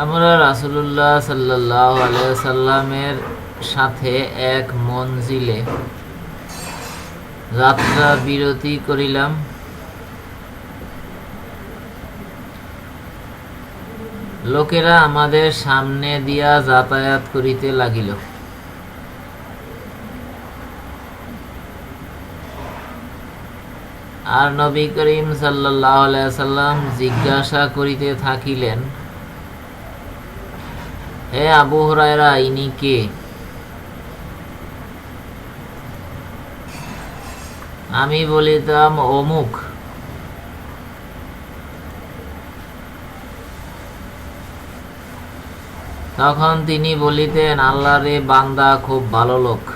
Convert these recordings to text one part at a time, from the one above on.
আমরা রাসুলুল্লাহ সাল্লাহ সাল্লামের সাথে এক মঞ্জিলে যাত্রা বিরতি করিলাম। লোকেরা আমাদের সামনে দিয়া যাতায়াত করিতে লাগিল। আর নবী করিম সাল্লাহ সাল্লাম জিজ্ঞাসা করিতে থাকিলেন হে আবু হরায়রা, ইনি কে? আমি বলিতাম অমুক। তখন তিনি বলিতেন আল্লাহ রে বান্দা খুব ভালো লোক।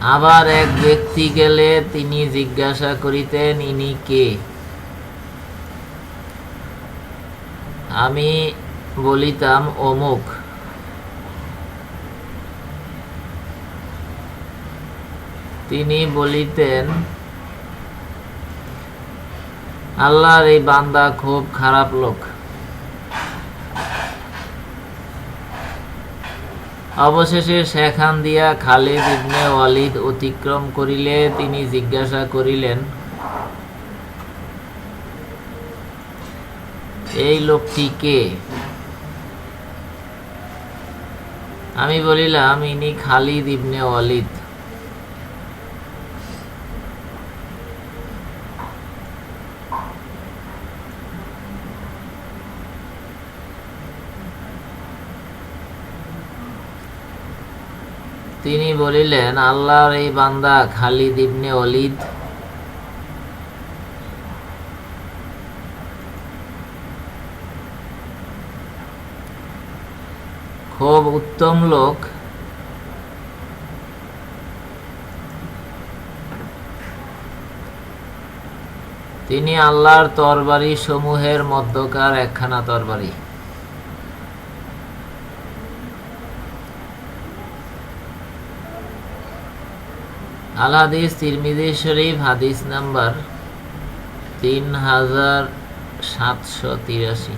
আবার এক ব্যক্তি গেলে তিনি জিজ্ঞাসা করিতেন, ইনি কে? আমি বলিতাম, অমুক। তিনি বলিতেন, আল্লাহর এই বান্দা খুব খারাপ লোক। অবশেষে সেখান দিয়া খালিদ ইবনে ওয়ালিদ অতিক্রম করিলে তিনি জিজ্ঞাসা করিলেন, এই লোকটি কে? আমি বলিলাম, ইনি খালিদ ইবনে ওয়ালিদ। তিনি বলিলেন, আল্লাহর এই বান্দা খালিদ ইবনে অলিদ খুব উত্তম লোক। তিনি আল্লাহর তরবারি সমূহের মধ্যকার একখানা তরবারি। আল হাদিস তিরমিজি শরীফ হাদিস নাম্বার তিন হাজার সাতশো তিরাশি।